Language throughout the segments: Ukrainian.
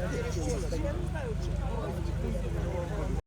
Я не знаю, чи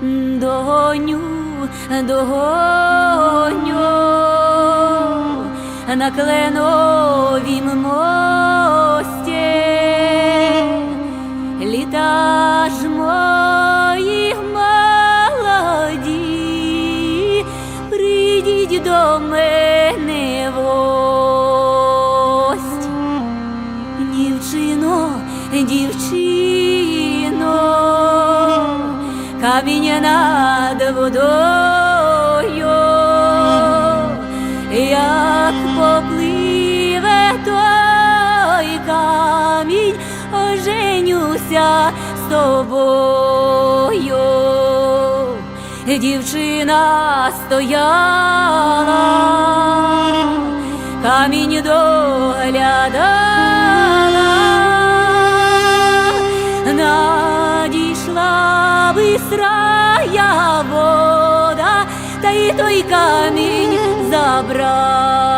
догоню, догоню на кленовім морі. тобою дівчина стояла, камінь доглядала, надійшла бистрая вода, та й той камінь забрала.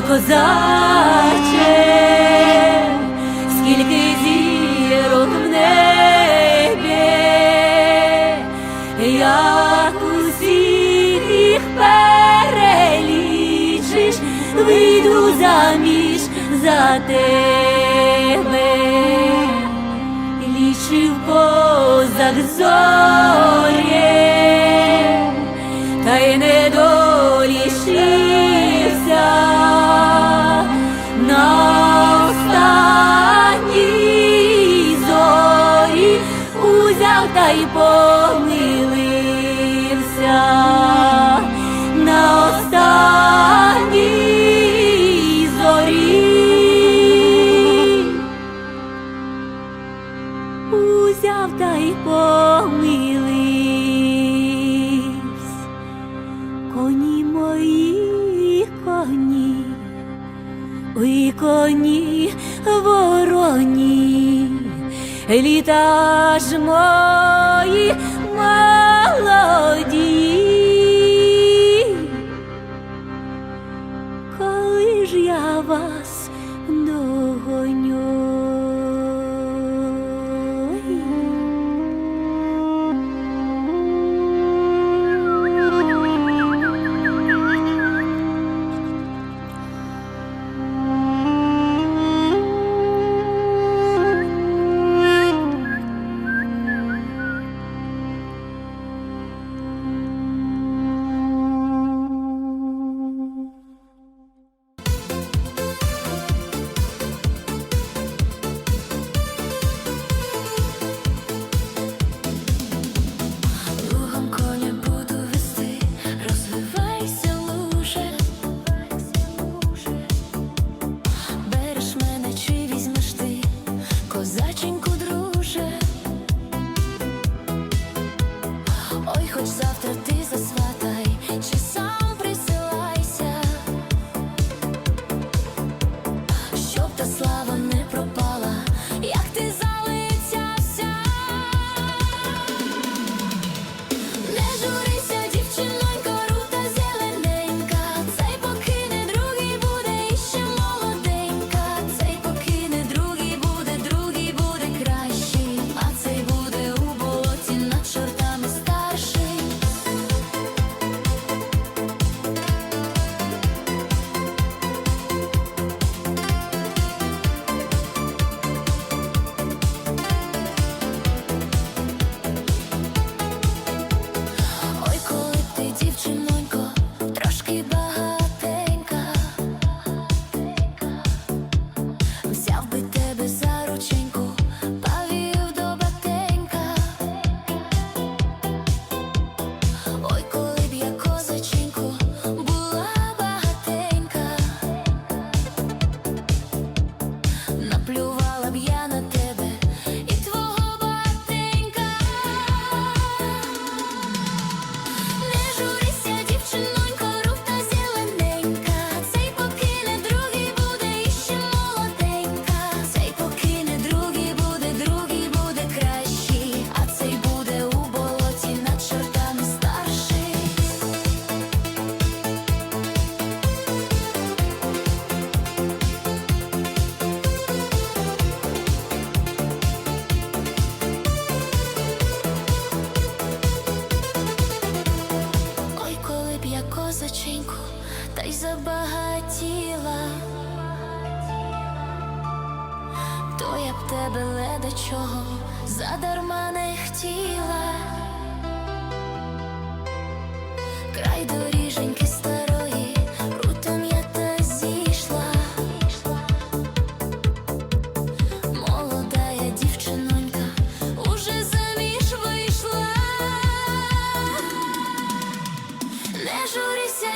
козаче, скільки зірок в небі, як усіх їх перелічиш, вийду заміж за тебе, лічив козак зорі. літа ж мої.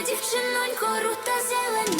дівчинонько, рута зелена.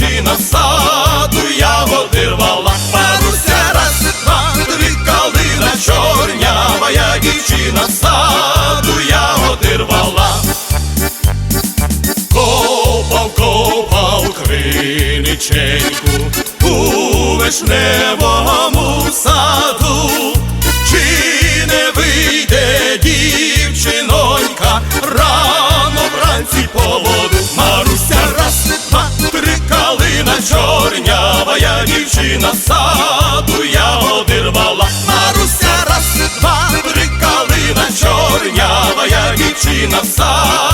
Дівчина в саду ягоди рвала. Маруся, раз, два, три, калина чорнява, я дівчина саду ягоди рвала. Копав, копав криниченьку у вишневому саду, чи не вийде дівчинонька рано вранці по. Я дівчина саду ягоди. Маруся, раз, два, три, калина чорнява, я дівчина саду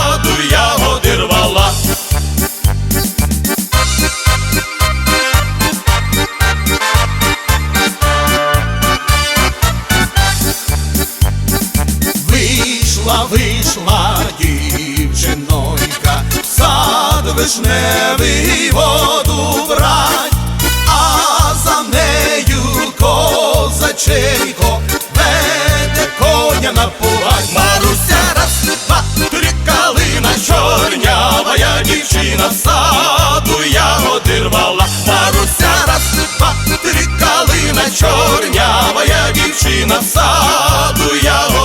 калина чорнява, я дівчина в саду ягоди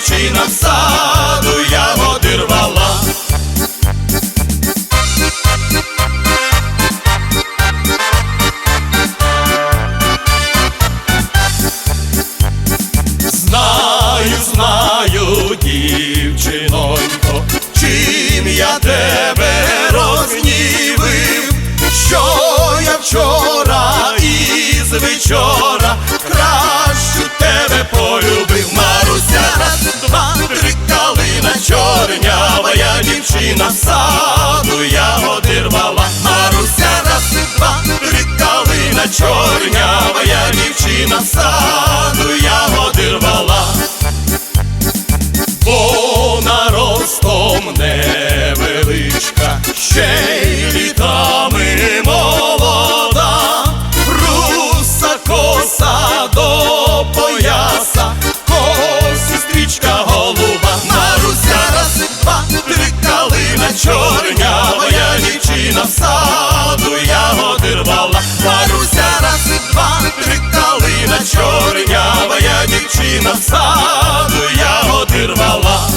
чорнява, я дівчина в саду ягоди рвала. Маруся, раз, два, три, калина чорнява, я дівчина саду ягоди рвала. Вона ростом невеличка, ще й літами Маруся, раз, і два, три, калина чорнява, я дівчина саду я рвала.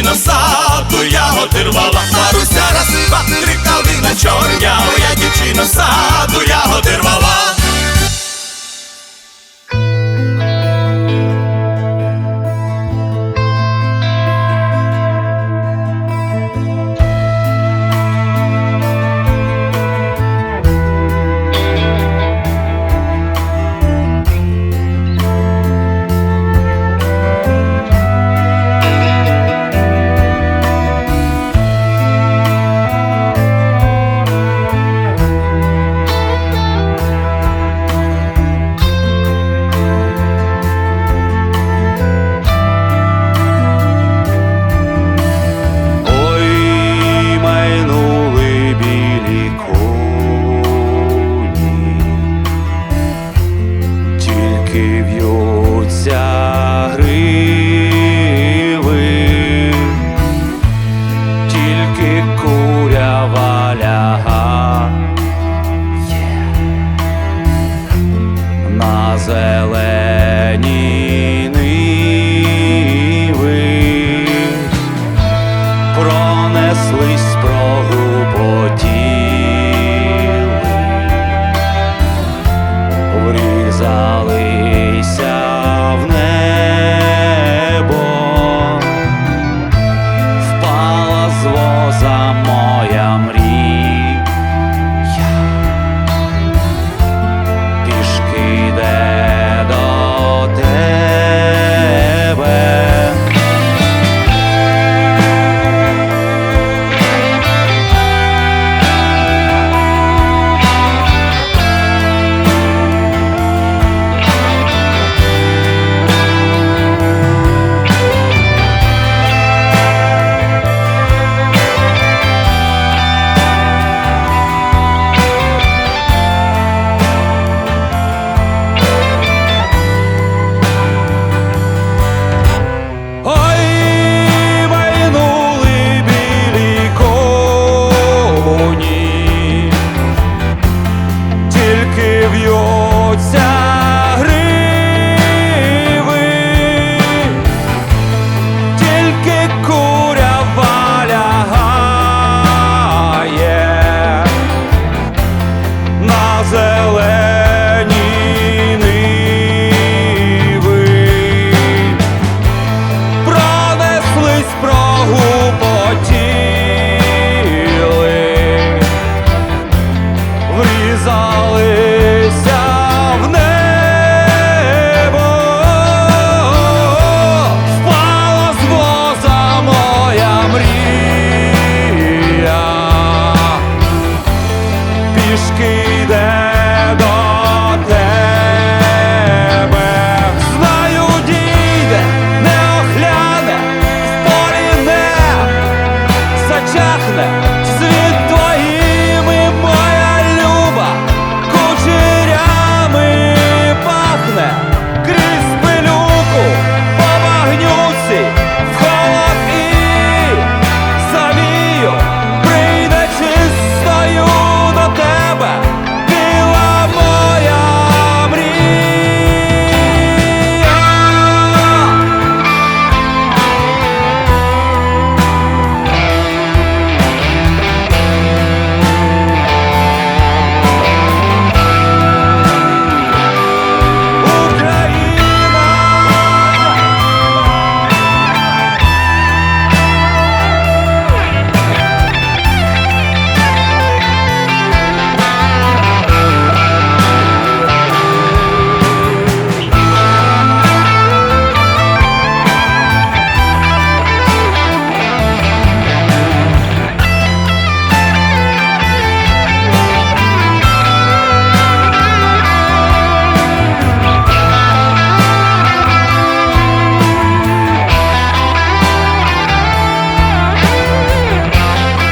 Я дівчина саду ягоди рвала. Маруся, раз, два, три, калина чорня, я дівчина саду ягоди рвала.